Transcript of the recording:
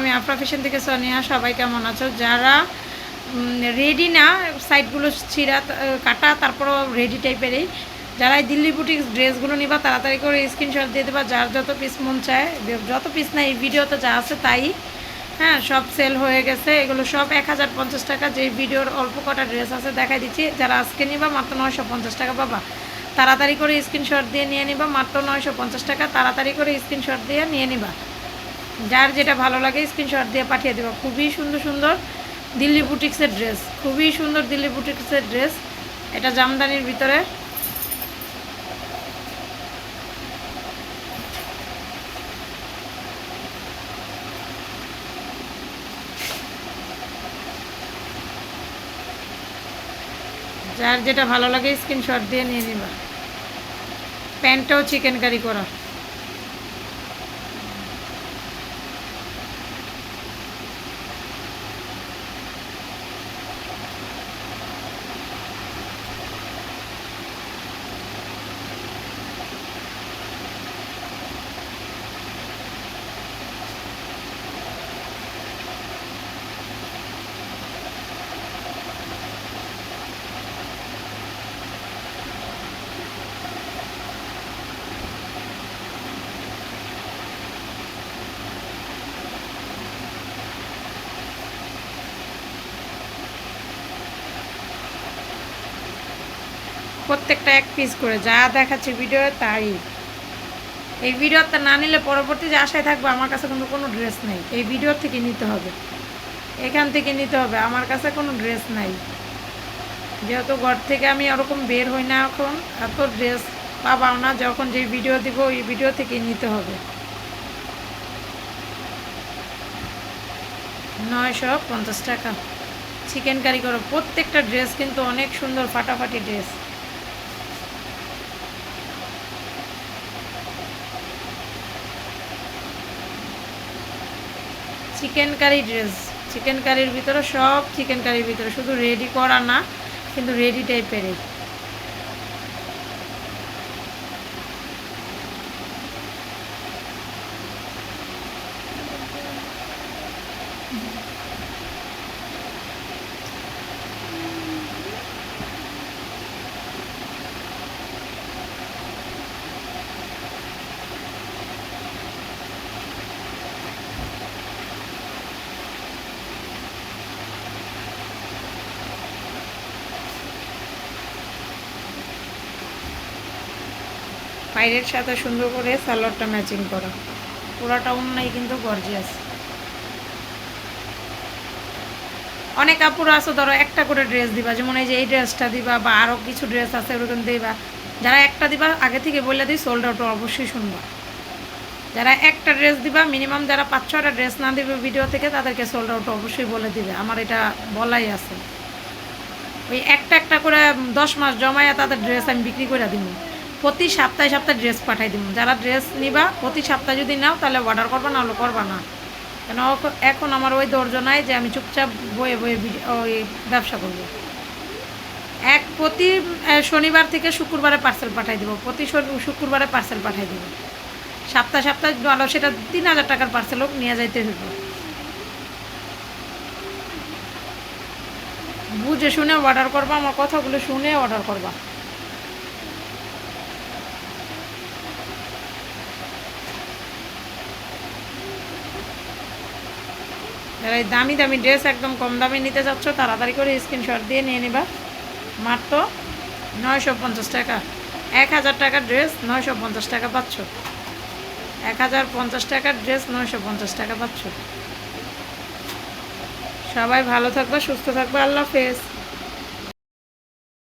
আমি আফরা ফ্যাশন থেকে সোনিয়া, সবাই কেমন আছো? যারা রেডি না সাইডগুলো ছিঁড়া কাটা, তারপরও রেডি টাইপেরই যারা এই দিল্লি বুটিক ড্রেসগুলো নিবা, তাড়াতাড়ি করে স্ক্রিনশট দিয়ে দেবা, যার যত পিস মন চায় যত পিস না এই ভিডিওতে যা আছে তাই হ্যাঁ সব সেল হয়ে গেছে, এগুলো সব এক হাজার পঞ্চাশ টাকা, যে ভিডিওর অল্প কটা ড্রেস আছে, দেখাই দিচ্ছি, যারা আজকে নিবা, মাত্র নয়শো পঞ্চাশ টাকা পাবা। তাড়াতাড়ি করে স্ক্রিনশট দিয়ে নিয়ে নিবা, মাত্র নয়শো পঞ্চাশ টাকা, তাড়াতাড়ি করে স্ক্রিনশট দিয়ে নিয়ে নিবা। যার যেটা ভালো লাগে স্ক্রিনশট দিয়ে পাঠিয়ে দেবো। খুবই সুন্দর সুন্দর দিল্লি বুটিক্সের ড্রেস খুবই সুন্দর দিল্লি বুটিক্সের ড্রেস এটা জামদানির ভিতরে। যার যেটা ভালো লাগে স্ক্রিনশট দিয়ে নিয়ে নিবা। প্যান্টটাও চিকেন কারি করা। প্রত্যেকটা এক পিস করে, যা দেখাচ্ছে ভিডিও তাই। এই ভিডিওটা না নিলে পরবর্তী যে আশায় থাকবে, আমার কাছে কিন্তু কোনো ড্রেস নেই। এই ভিডিও থেকে নিতে হবে। এখান থেকে নিতে হবে, আমার কাছে কোনো ড্রেস নাই। যেহেতু ঘর থেকে আমি ওরকম বের হই না এখন, এত ড্রেস পাবাও না, যখন যে ভিডিও দিব, ওই ভিডিও থেকে নিতে হবে। নয়শো পঞ্চাশ টাকা। চিকেন কারি করো, প্রত্যেকটা ড্রেস কিন্তু অনেক সুন্দর, ফাটাফাটি dress chicken curry dress chicken কারির ভিতরে সব চিকেন কারির ভিতরে। শুধু রেডি করা না, কিন্তু রেডি টাইপেরই পাইরের সাথে সুন্দর করে সালোয়ারটা ম্যাচিং করা। পুরাটা অন্যাই কিন্তু গর্জিয়াস অনেক কাপড় আছে, ধরো একটা করে ড্রেস দিবা, যেমন এই যে এই ড্রেসটা দিবা বা আরও কিছু ড্রেস আছে, ওরকম দিবা। যারা একটা দিবা, আগে থেকে বলে দিই সোল্ড আউট অবশ্যই শুনবা। যারা একটা ড্রেস দিবা মিনিমাম যারা পাঁচ ছটা ড্রেস না দিবে ভিডিও থেকে, তাদেরকে সোল্ড আউট অবশ্যই বলে দিবে। আমার এটা বলাই আছে। ওই একটা একটা করে দশ মাস জমায়া তাদের ড্রেস আমি বিক্রি করে দিব প্রতি সপ্তাহে সপ্তাহে ড্রেস পাঠাই দিব যারা ড্রেস নিবা, প্রতি সপ্তাহে যদি নাও, তাহলে অর্ডার করবা না হলে করবা না। কেন, এখন আমার ওই ধৈর্য নাই যে আমি চুপচাপ বয়ে বয়ে ওই ব্যবসা করব। এক প্রতি শনিবার থেকে শুক্রবারে পার্সেল পাঠাই দেবো। প্রতি শুক্রবারে পার্সেল পাঠাই দেবো। সপ্তাহ সপ্তাহ ভালো সেটা তিন হাজার টাকার পার্সেল হোক, নিয়ে যাইতে হইব। বুঝে শুনে অর্ডার করবা, আমার কথাগুলো শুনে অর্ডার করবা। যারা এই দামি দামি ড্রেস একদম কম দামে নিতে যাচ্ছ, তাড়াতাড়ি করে স্ক্রিনশট দিয়ে নিয়ে নিবা। মাত্র নয়শো পঞ্চাশ টাকা। এক হাজার টাকার ড্রেস নয়শো পঞ্চাশ টাকা পাচ্ছ। এক হাজার পঞ্চাশ টাকার ড্রেস নয়শো পঞ্চাশ টাকা পাচ্ছ। সবাই ভালো থাকবে, সুস্থ থাকবে, আল্লাহ হাফেজ।